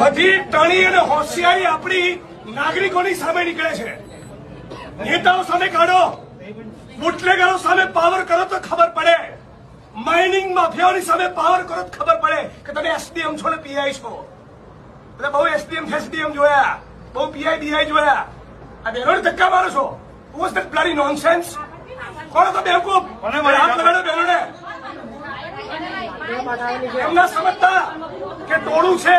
બધી ટણી અને હોશિયારી આપણી નાગરિકોની સામે નીકળે છે. નેતાઓ સામે કાઢો. બુટલેગરો સામે પાવર કરો તો ખબર પડે. માઇનિંગ માફિયાઓની સામે પાવર કરો તો ખબર પડે કે તમે એસડીએમ છો ને પીઆઈ છો. એટલે બહુ એસડીએમ એસડીએમ જોયા. બહુ પીઆઈ બીઆઈ જોયા. આ બેરોડ ધક્કા મારો છો. વોઝ ધેટ બ્લડી નોનસેન્સ કોણ તો બેવકૂફ હાથ લગાડો બેરોડે એમના સમજતા કે ટોળું છે.